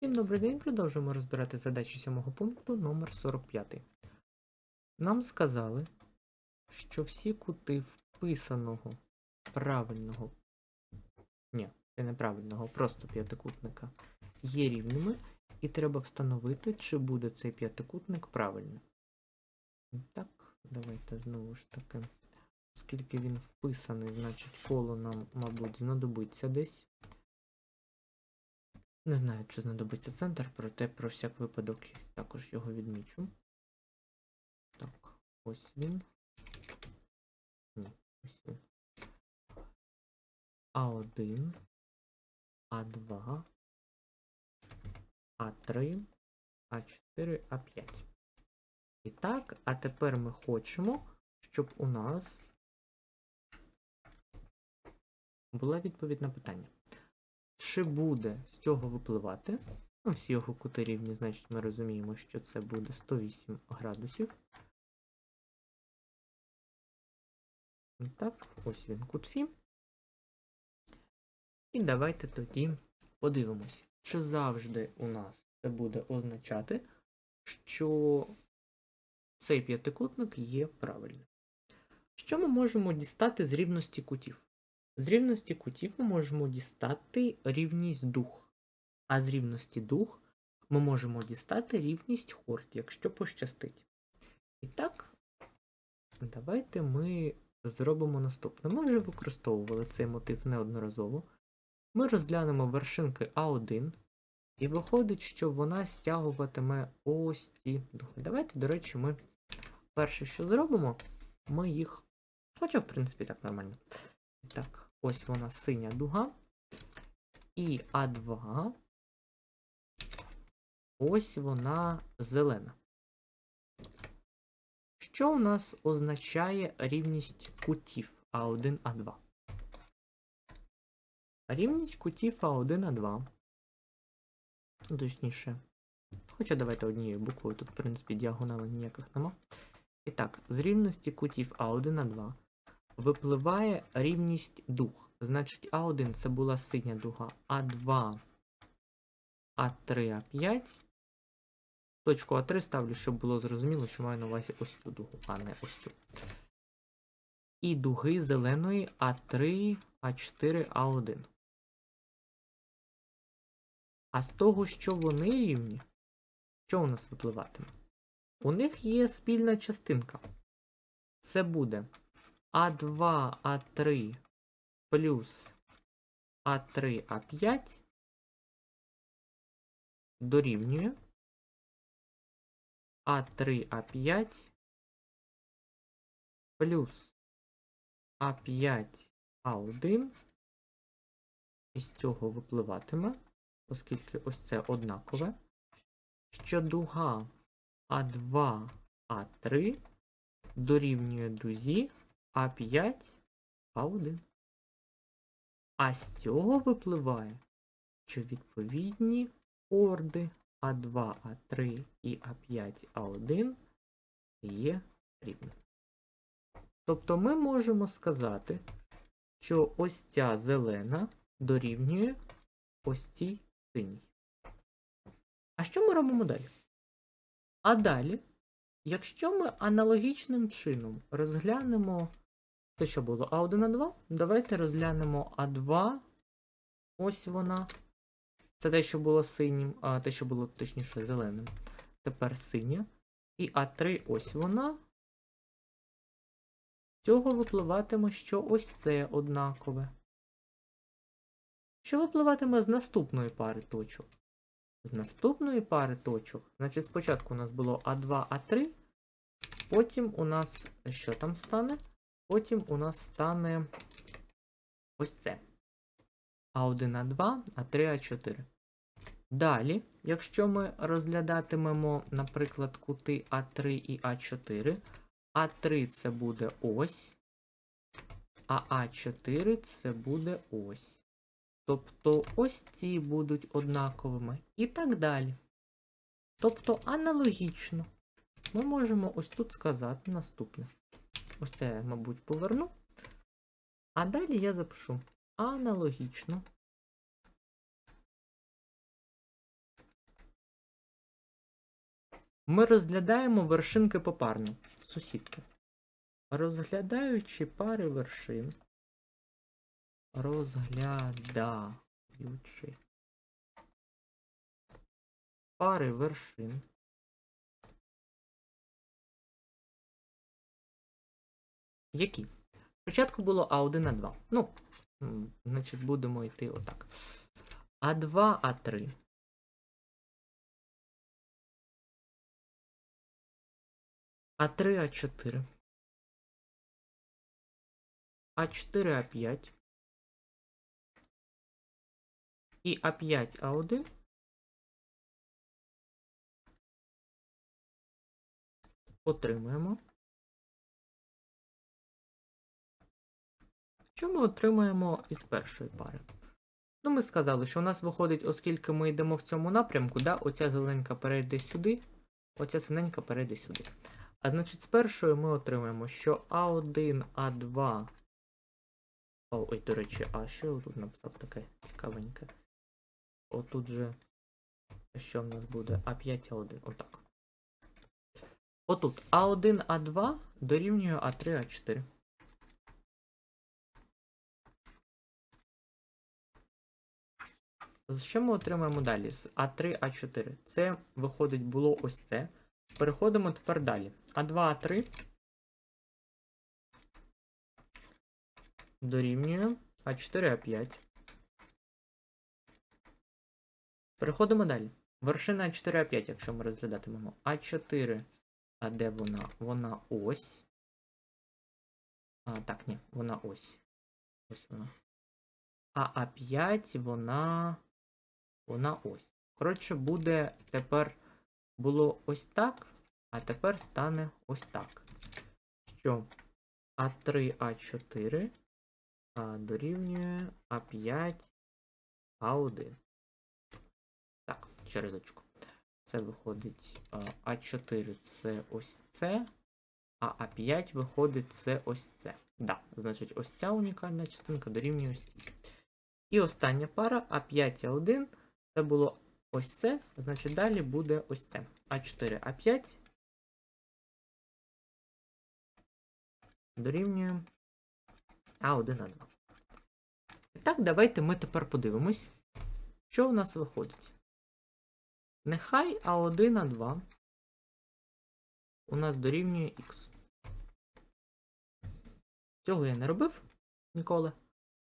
Всім добрий день, продовжуємо розбирати задачі сьомого пункту номер 45. Нам сказали, що всі кути вписаного правильного, ні, це неправильного, просто п'ятикутника є рівними, і треба встановити, чи буде цей п'ятикутник правильним. Так, давайте знову ж таки. Оскільки він вписаний, значить коло нам, мабуть, знадобиться десь. Не знаю, чи знадобиться центр, проте про всяк випадок також його відмічу. Так, ось він. Ні, ось він. А1, А2, А3, А4, А5. І так, а тепер ми хочемо, щоб у нас була відповідь на питання. Чи буде з цього випливати? Ну, всі його кути рівні, значить ми розуміємо, що це буде 108 градусів. Так, ось він кут Фі. І давайте тоді подивимось, чи завжди у нас це буде означати, що цей п'ятикутник є правильним. Що ми можемо дістати з рівності кутів? З рівності кутів ми можемо дістати рівність дух, а з рівності дух ми можемо дістати рівність хорд, якщо пощастить. І так, давайте ми зробимо наступне. Ми вже використовували цей мотив неодноразово. Ми розглянемо вершинки А1, і виходить, що вона стягуватиме ось ці духи. Давайте, до речі, ми перше, що зробимо, ми їх. Хоча, в принципі, так нормально. Так, ось вона синя дуга. І А2. Ось вона зелена. Що у нас означає рівність кутів А1, А2? Рівність кутів А1, А2. Точніше. Хоча давайте однією буквою, тут, в принципі, діагоналей ніяких нема. І так, з рівності кутів А1, А2 випливає рівність дуг. Значить, А1 це була синя дуга, А2, А3, А5. Точку А3 ставлю, щоб було зрозуміло, що маю на увазі ось цю дугу, а не ось цю. І дуги зеленої А3, А4, А1. А з того, що вони рівні, що у нас випливатиме? У них є спільна частинка. Це буде а2, А3 плюс А3, А5 дорівнює А3, А5 плюс А5, А1. Із цього випливатиме, оскільки ось це однакове, що дуга А2, А3 дорівнює дузі а5, А1. А з цього випливає, що відповідні орди А2, А3 і А5, А1 є рівними. Тобто ми можемо сказати, що ось ця зелена дорівнює ось цій синій. А що ми робимо далі? А далі, якщо ми аналогічним чином розглянемо те, що було А1, А2. Давайте розглянемо А2. Ось вона. Це те, що було синім, а те, що було точніше зеленим. Тепер синя. І А3 ось вона. З цього випливатиме, що ось це однакове. Що випливатиме з наступної пари точок? З наступної пари точок. Значить, спочатку у нас було А2, А3. Потім у нас що там стане? Потім у нас стане ось це. А1, А2, А3, А4. Далі, якщо ми розглядатимемо, наприклад, кути А3 і А4, А3 це буде ось, а А4 це буде ось. Тобто ось ці будуть однаковими і так далі. Тобто аналогічно ми можемо ось тут сказати наступне. Ось це мабуть, поверну. А далі я запишу аналогічно. Ми розглядаємо вершинки попарно. Сусідки. Розглядаючи пари вершин. Розглядаючи пари вершин. Які? Спочатку було А1, А2. Ну, значить, будемо йти отак. А2, А3. А3, А4. А4, А5. І А5, А1. Отримуємо. Що ми отримаємо із першої пари? Ну, ми сказали, що у нас виходить, оскільки ми йдемо в цьому напрямку, да, оця зеленька перейде сюди, оця синенька перейде сюди. А значить, з першої ми отримаємо, що А1, А2. О, ой, до речі, а що тут написав таке цікавеньке? Отут же. Що в нас буде? А5, А1. Отак. Отут А1, А2 дорівнює А3, А4. Що ми отримаємо далі? З А3, А4. Це, виходить, було ось це. Переходимо тепер далі. А2, А3 дорівнює А4, А5. Переходимо далі. Вершина А4, А5, якщо ми розглядатимемо. А4. А де вона? Вона ось. А, так, ні, вона ось. Ось вона. А А5 вона. Вона ось. Коротше, буде тепер було ось так, а тепер стане ось так. Що А3, А4 а, дорівнює А5, А1. Так, ще разочку. Це виходить а, А4 це ось це, а А5 виходить це ось це. Да, значить, ось ця унікальна частинка дорівнює ось цій. І остання пара А5, А1. Це було ось це, значить далі буде ось це. А4, А5 дорівнює А1, А2. І так, давайте ми тепер подивимось, що у нас виходить. Нехай А1, А2 у нас дорівнює Х. Цього я не робив ніколи.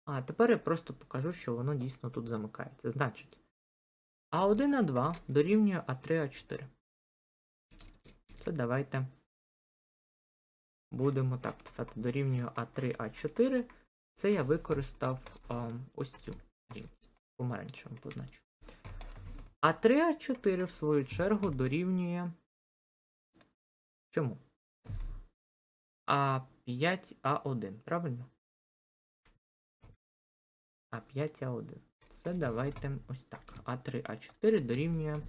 А тепер я просто покажу, що воно дійсно тут замикається. Значить, А1, А2 дорівнює А3, А4. Це давайте будемо так писати. Дорівнює А3, А4. Це я використав а, ось цю рівність. Помаранчевим позначу. А3, А4, в свою чергу, дорівнює. Чому? А5, А1, правильно? А5, А1. Це давайте ось так. А3, А4 дорівнює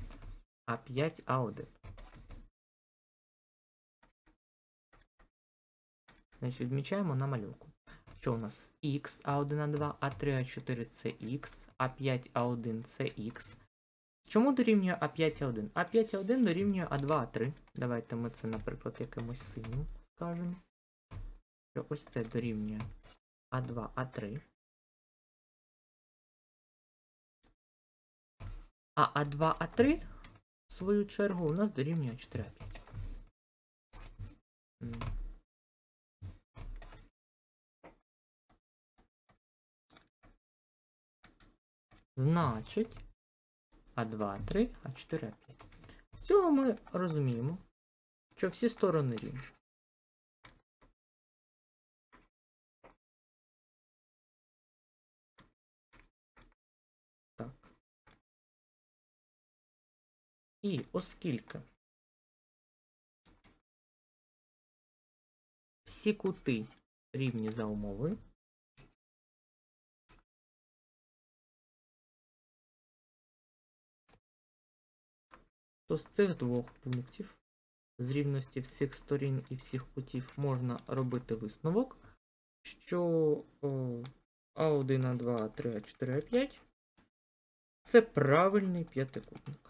А5, А1. Значить, відмічаємо на малюнку. Що у нас Х А1, А2, А3, А4 це Х, А5, А1 це Х. Чому дорівнює А5, А1? А5, А1 дорівнює А2, А3. Давайте ми це, наприклад, якимось синім скажемо. Що ось це дорівнює А2, А3. А А2, А3, в свою чергу, у нас дорівнює 4 А5. Значить, А2, А3, А4, А5. З цього ми розуміємо, що всі сторони рівні. І оскільки всі кути рівні за умовою, то з цих двох пунктів з рівності всіх сторін і всіх кутів можна робити висновок, що А1, А2, А3, А4, А5 це правильний п'ятикутник.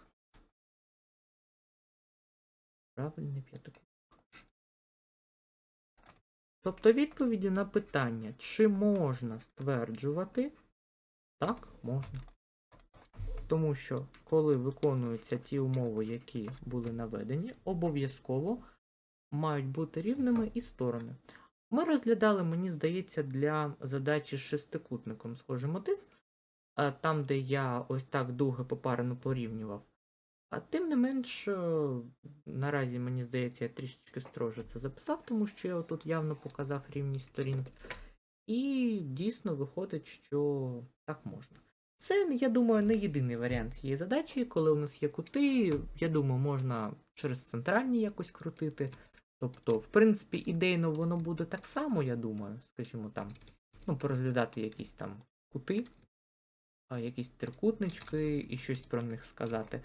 Правильний п'ятикутник. Тобто відповіді на питання, чи можна стверджувати, так, можна. Тому що, коли виконуються ті умови, які були наведені, обов'язково мають бути рівними і сторони. Ми розглядали, мені здається, для задачі з шестикутником схожий мотив, там, де я ось так дуги попарено порівнював. А тим не менш, е, наразі, мені здається, я трішечки строже це записав, тому що я тут явно показав рівність сторін. І дійсно виходить, що так можна. Це, я думаю, не єдиний варіант цієї задачі. Коли у нас є кути, я думаю, можна через центральні якось крутити. Тобто, в принципі, ідейно воно буде так само, я думаю, скажімо там, ну, порозглядати якісь там кути, якісь трикутнички і щось про них сказати.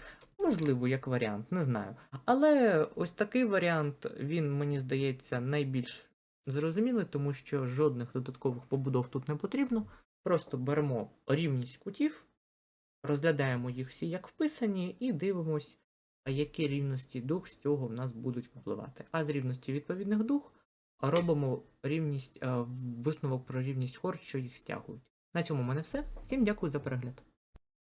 Можливо, як варіант, не знаю. Але ось такий варіант, він, мені здається, найбільш зрозумілий, тому що жодних додаткових побудов тут не потрібно. Просто беремо рівність кутів, розглядаємо їх всі як вписані, і дивимось, які рівності дух з цього в нас будуть випливати. А з рівності відповідних дух робимо рівність, е, висновок про рівність хор, що їх стягують. На цьому в мене все. Всім дякую за перегляд.